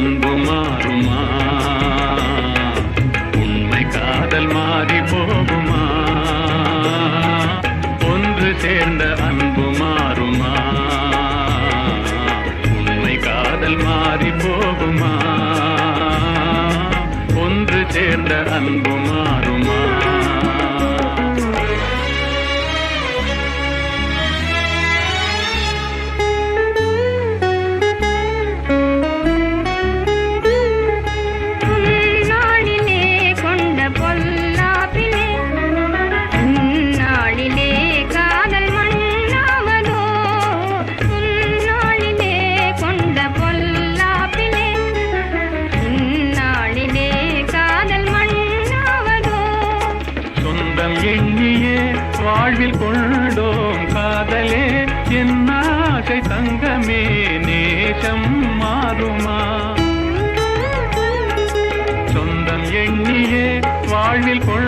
young woman. கண்ணியே வாழ்வில் கொண்டு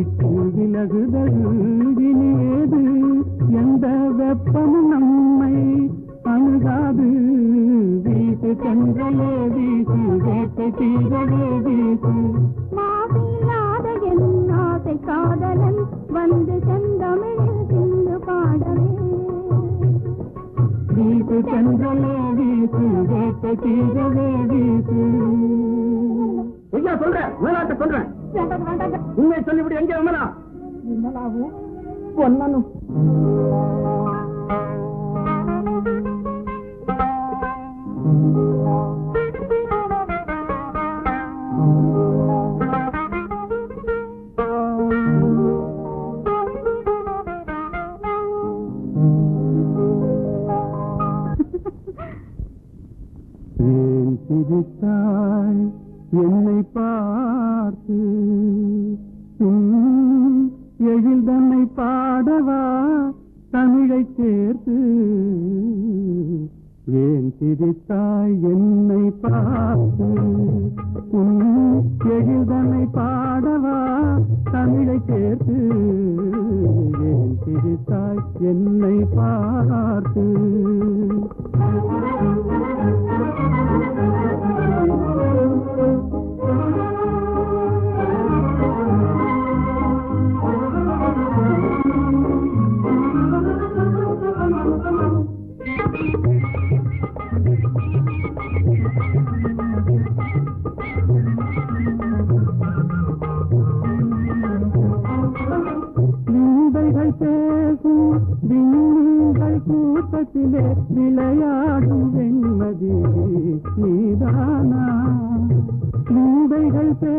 விட்டு விலகுதல் இனியேது எந்த வெப்பமும் நம்மை அணுகாது. வீட்டு கண்களே வீசு வேட்டை தீகளே வீசு. மாவில்லாத என் காதலன் வந்து செந்தமிழில் சிந்து பாடலே வீட்டு கண்களே வீசு வேட்டை தீகளே வீசு. சொல்றேன் மேலாட்ட சொல்றேன். உண்மை சொல்லிவிடு எங்கே விமலா விமலாவும் கொல்லணும் என்னை பார் உலகத்திலே விளையாடும் வெண்மதி நீதானா? மூடைகள் பே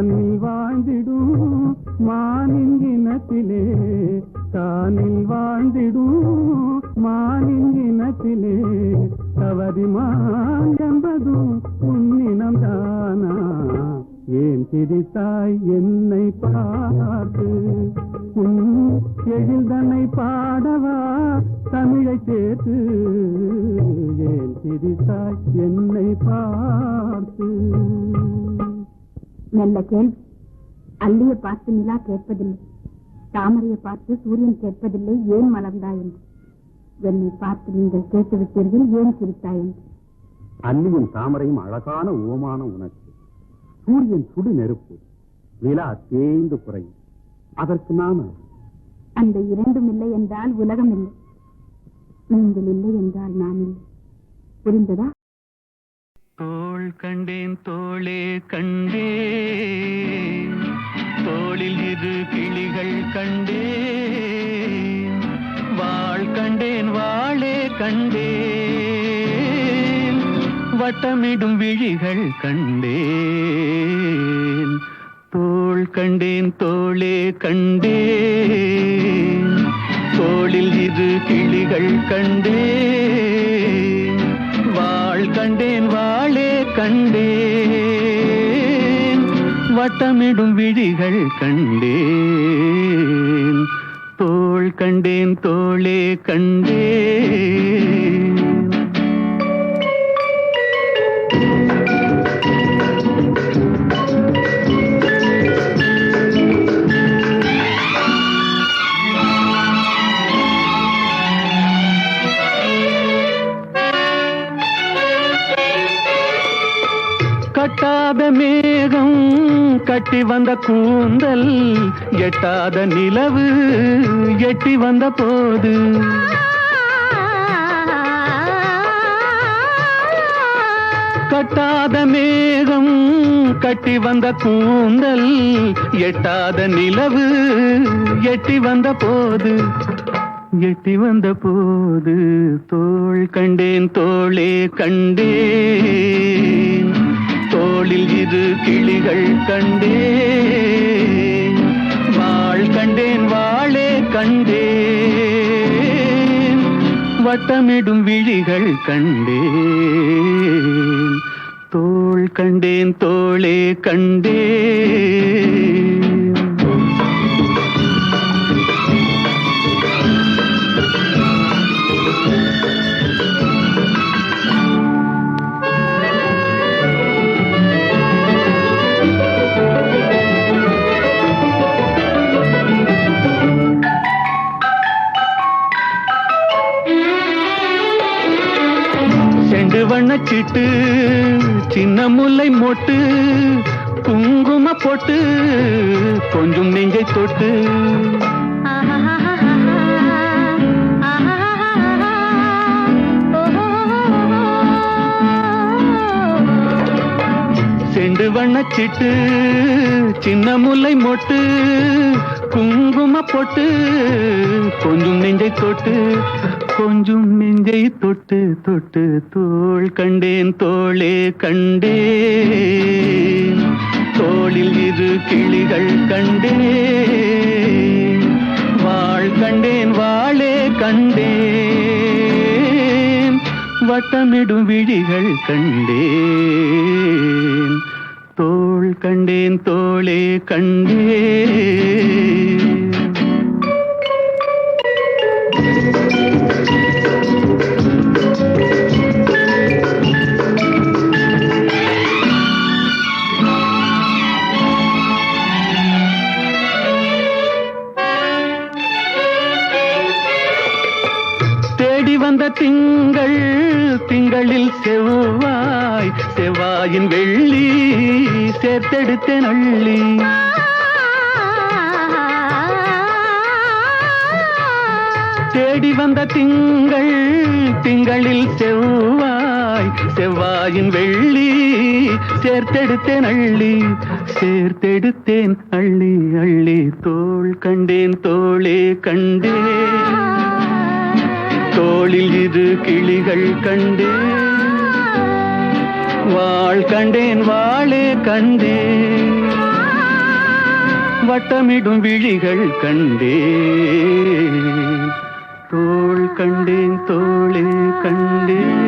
தானில் வாழ்ந்திடும் மானின் இனத்திலே காணில் வாழ்ந்திடும் மானின் இனத்திலே. தவறிமான் என்பதும் உன்னினம் தானா? ஏன் சிரித்தாய் என்னை பார்த்து? உன் எழில்தனை பாடவா தமிழை சேர்த்து? ஏன் சிரித்தாய் என்னை பார்த்து? நல்ல கேள்வி. அல்லியை பார்த்து நிலா கேட்பதில்லை. தாமரையை பார்த்து சூரியன் கேட்பதில்லை. ஏன் மலர்ந்தாய் என்று. என்னை பார்த்து நீங்கள் கேட்டு விட்டீர்கள் ஏன் சிரித்தாய் என்று. அல்லியும் தாமரையும் அழகான உவமான உனக்கு சூரியன் சுடு நெருப்பு. நிலா தேய்ந்து குறையும். அதற்கு நாம அந்த இரண்டும் இல்லை என்றால் உலகம் இல்லை. நீங்கள் இல்லை என்றால் நான் இல்லை. புரிந்ததா? தோள் கண்டேன் தோளே கண்டேன். தோளில் இரு கிளிகள் கண்டேன். வாழ் கண்டேன் வாழே கண்டேன். வட்டமிடும் விழிகள் கண்டேன். தோள் கண்டேன் தோளே கண்டேன். தோளில் இரு கிளிகள் கண்டேன். கண்டேன். வட்டமிடும் விழிகள் கண்டேன். தோள் கண்டேன் தோளே கண்டேன். எட்டி வந்த கூந்தல் எட்டாத நிலவு எட்டி வந்த போது. கட்டாத மேகம் கட்டி வந்த கூந்தல் எட்டாத நிலவு எட்டி வந்த போது. எட்டி வந்த போது தோள் கண்டேன் தோளே கண்டேன். தோளில் இரு கிளிகள் கண்டேன். வாழ் கண்டேன் வாழே கண்டேன். வட்டமிடும் விழிகள் கண்டேன். தோள் கண்டேன் தோளே கண்டேன். செண்டு சின்ன முல்லை மொட்டு குங்கும போட்டு கொஞ்சம் நெஞ்சை தொட்டு. செண்டு வண்ணச்சிட்டு சின்ன முல்லை மொட்டு குங்கும போட்டு கொஞ்சம் நெஞ்சை தொட்டு. கொஞ்சம் நெஞ்சை தொட்டு தொட்டு தோள் கண்டேன் தோளே கண்டேன். தோளில் இரு கிளிகள் கண்டேன். வாழ் கண்டேன் வாளே கண்டேன். வட்டமிடும் விழிகள் கண்டேன். தோள் கண்டேன் தோளே கண்டேன். வந்த திங்கள் திங்களில் செவ்வாய் செவ்வாயின் வெள்ளி சேர்த்தெடுத்த நள்ளி. தேடி வந்த திங்கள் திங்களில் செவ்வாய் செவ்வாயின் வெள்ளி சேர்த்தெடுத்தேன் அள்ளி சேர்த்தெடுத்தேன் அள்ளி அள்ளி தோள் கண்டேன் தோளே கண்டேன். தோளில் இரு கிளிகள் கண்டேன். வாழ் கண்டேன் வாழே கண்டேன். வட்டமிடும் விழிகள் கண்டேன். தோள் கண்டேன் தோளே கண்டேன்.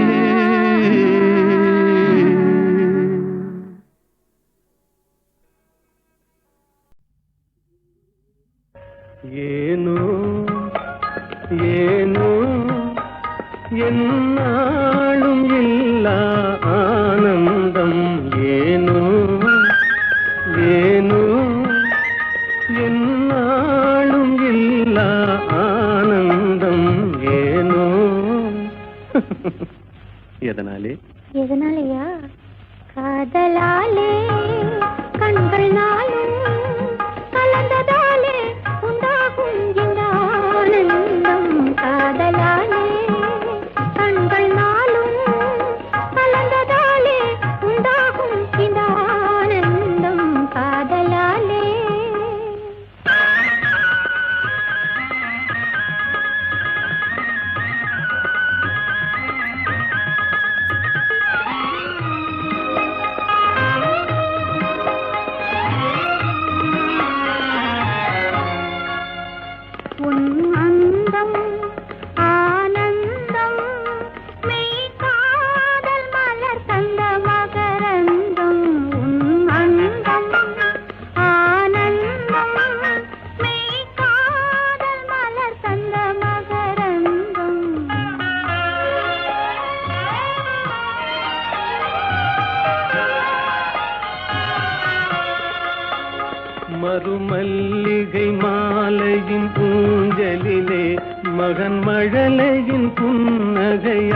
புன்னகையாலே.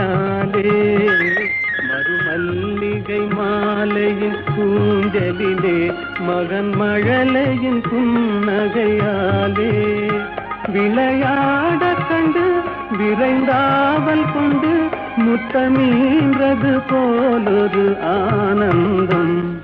மறுமல்லிகை மாலையின் கூந்தலிலே மகன் மழலையின் புன்னகையாலே. விளையாட கண்டு விரைந்தாவல் கொண்டு முத்தமீன்றது போலொரு ஆனந்தம்.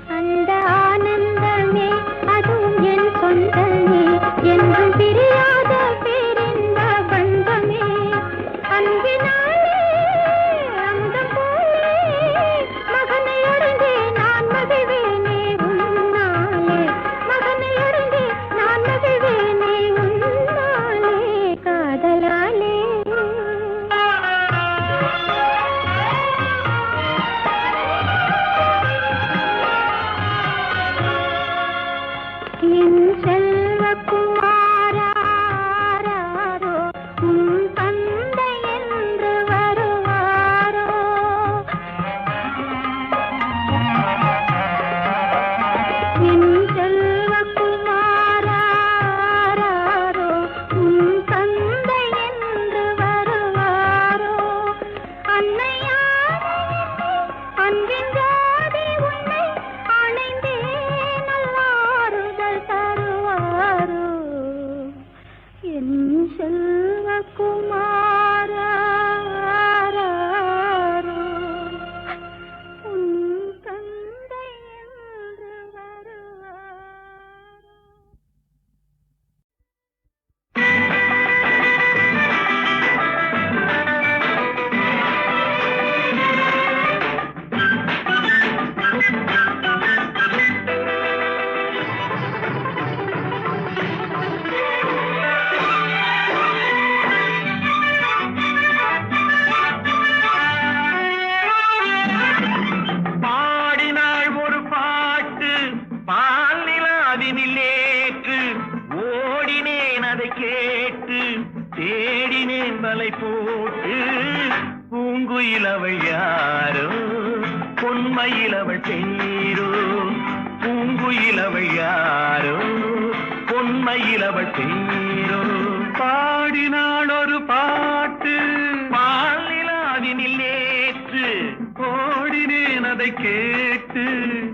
கேட்டு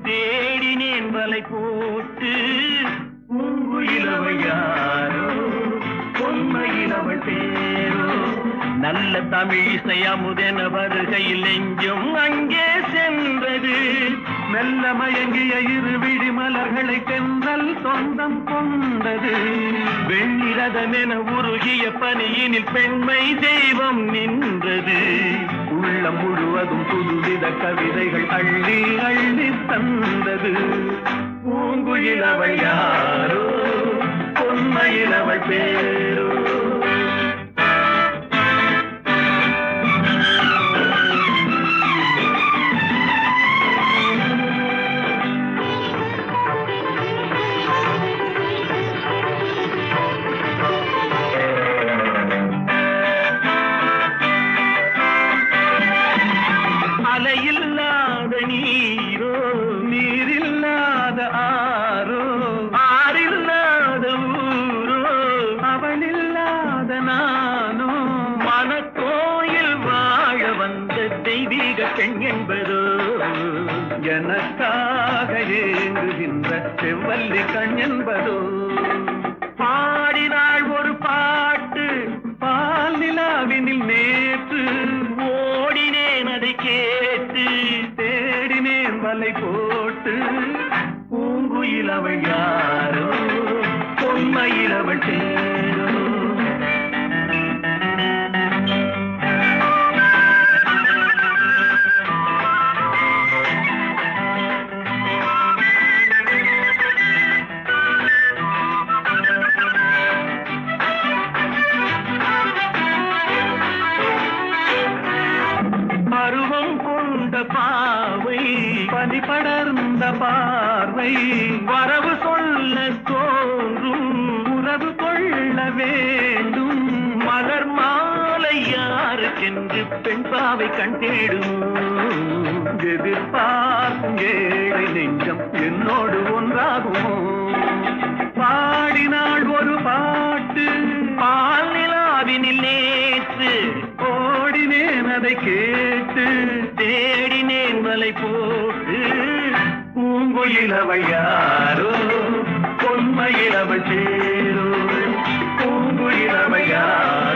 தேடினேன் வலை போட்டு. பூங்குயிலவள் யாரோ? பொன்மையிலவள் பேரோ? நல்ல தமிழிசை அமுதென வருகையில் எங்கும் அங்கே சென்றது. மெல்ல மயங்கிய இரு விழி மலர்களை தென்றல் சொந்தம் கொண்டது. வெண்ணிரதமென உருகிய பணியினில் பெண்மை தெய்வம் நின்றது. உள்ளம் முழுவதும் புதுவித கவிதைகள் அள்ளி அள்ளி தந்தது. பூங்குயிலவள் யாரோ? பொன்மையிலவள் பேரோ? தேடும். எதிர்பார்க்கும் ஏழை நெஞ்சம் என்னோடு ஒன்றாகுமோ? பாடினாள் ஒரு பாட்டு பால் நிலாவினில் நேற்று. ஓடினேன் அதை கேட்டு தேடினேன் மலை போட்டு. பூங்குயில் அவள் யாரோ பொன்மையில் சேரோ. பூங்குயில் யாரோ.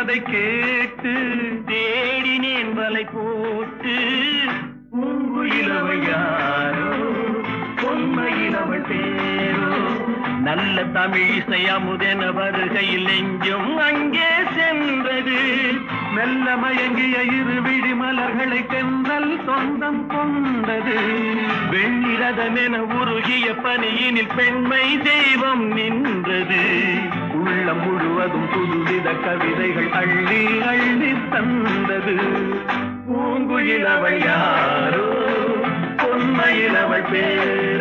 ஓடினேன் கேட்டு தேடினேன் வலை போட்டு. பூங்குயிலவள் யாரோ பொன்மையில் பேரோ. நல்ல தமிழ் இசை அமுதென வருகையில் எங்கும் அங்கே சென்றது. மெல்ல மயங்கிய இரு விழி மலர்களை தென்றல் சொந்தம் கொண்டது. வெண்ணிரதமென உருகிய பணியினில் பெண்மை தெய்வம் நின்றது. உள்ளம் முழுவதும் புதுவித கவிதைகள் அள்ளி அள்ளி தந்தது. பூங்குயிலவள் யாரோ? பொன்மையில் அவள் பேரோ?